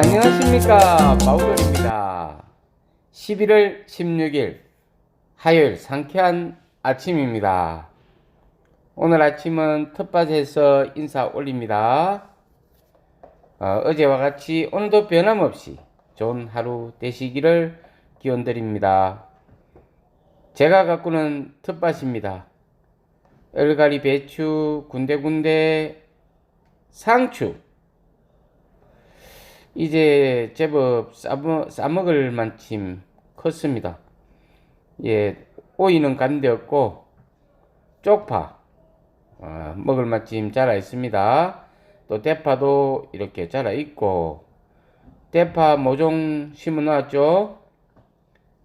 안녕하십니까. 마우돌입니다. 11월 16일 화요일 상쾌한 아침입니다. 오늘 아침은 텃밭에서 인사 올립니다. 어, 제와 같이 오늘도 변함없이 좋은 하루 되시기를 기원드립니다. 제가 가꾸는 텃밭입니다. 얼갈이 배추 군데군데 상추 이제 제법 싸먹, 싸먹을 만큼 컸습니다. 예, 오이는 간데없고 쪽파 아, 먹을 만큼 자라 있습니다. 또 대파도 이렇게 자라 있고 대파 모종 심어 놨죠.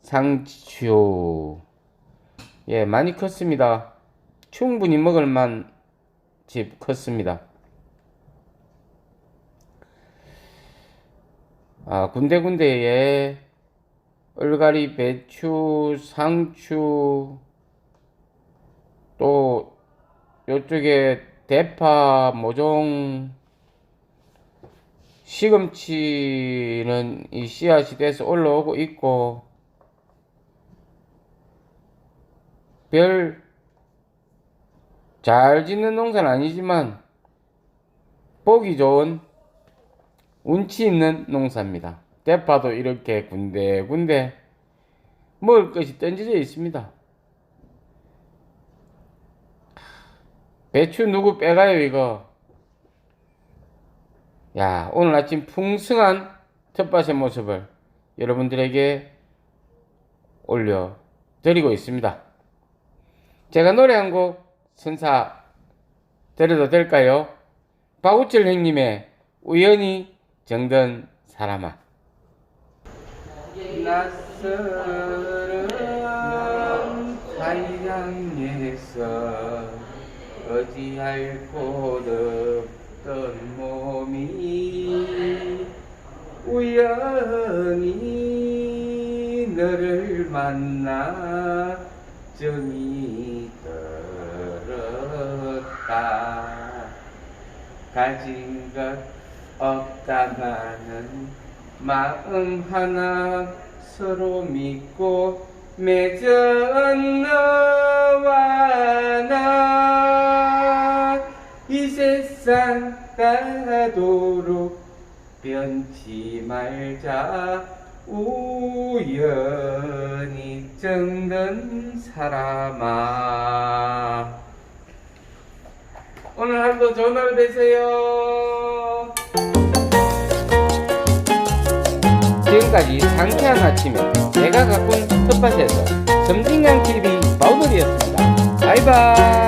상추 예, 많이 컸습니다. 충분히 먹을 만집 컸습니다. 아, 군데군데에 얼갈이, 배추, 상추, 또 요쪽에 대파, 모종, 시금치는 이 씨앗이 돼서 올라오고 있고, 별 잘 짓는 농사는 아니지만, 보기 좋은 운치 있는 농사입니다. 대파도 이렇게 군데군데 먹을 것이 던져져 있습니다. 배추 누구 빼가요 이거? 야 오늘 아침 풍성한 텃밭의 모습을 여러분들에게 올려드리고 있습니다. 제가 노래 한 곡 선사 드려도 될까요? 박우철 형님의 우연히 정든 사람아. 낯설은 타양에서 어찌할 곳 없던 몸이 우연히 너를 만나 정이 들었다. 가진 것 없다가는 마음 하나 서로 믿고 맺은 너와 나. 이 세상 가도록 변치 말자. 우연히 정든 사람아. 오늘 하루도 좋은 하루 되세요. 지금까지 상쾌한 아침에 제가 가꾼 텃밭에서 섬진강 TV 바우돌이었습니다. 바이바이.